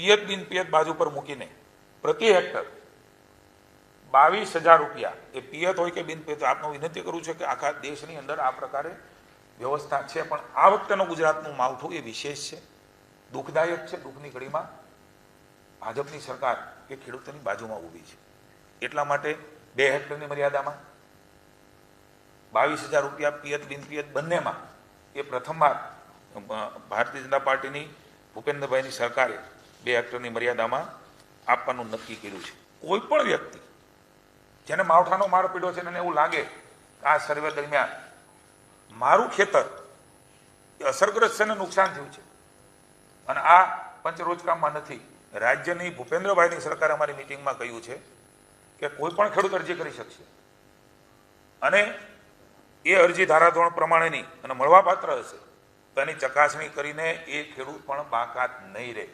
પિયત બિન પિયત બાજુ પર મૂકીને પ્રતિ હેક્ટર બાવીસ હજાર રૂપિયા, એ પિયત હોય કે બિન પિયત, આપનો વિનંતી કરું છું કે આખા દેશની અંદર આ પ્રકારે વ્યવસ્થા છે, પણ આ વખતેનું ગુજરાતનું માવઠું એ વિશેષ છે. દુઃખદાયક છે, દુઃખની ઘડીમાં ભાજપની સરકાર એ ખેડૂતોની બાજુમાં ઊભી છે. એટલા માટે બે હેક્ટરની મર્યાદામાં બાવીસ હજાર રૂપિયા પિયત બિન પિયત બંનેમાં એ પ્રથમવાર ભારતીય જનતા પાર્ટીની ભૂપેન્દ્રભાઈની સરકારે બે હેક્ટરની મર્યાદામાં આપવાનું નક્કી કર્યું છે. કોઈ પણ વ્યક્તિ, જેને માવઠાનો માર પીડ્યો છે એને એવું લાગે કે આ સર્વે દરમિયાન મારું ખેતર એ અસરગ્રસ્ત છે ને નુકસાન થયું છે. અને આ પંચરોજકામમાં નથી. રાજ્યની ભૂપેન્દ્રભાઈની સરકારે અમારી મિટિંગમાં કહ્યું છે કે કોઈ પણ ખેડૂત અરજી કરી શકશે. અને એ અરજી ધારાધોરણ પ્રમાણેની અને મળવાપાત્ર હશે તો એની ચકાસણી કરીને એ ખેડૂત પણ બાકાત નહીં રહે.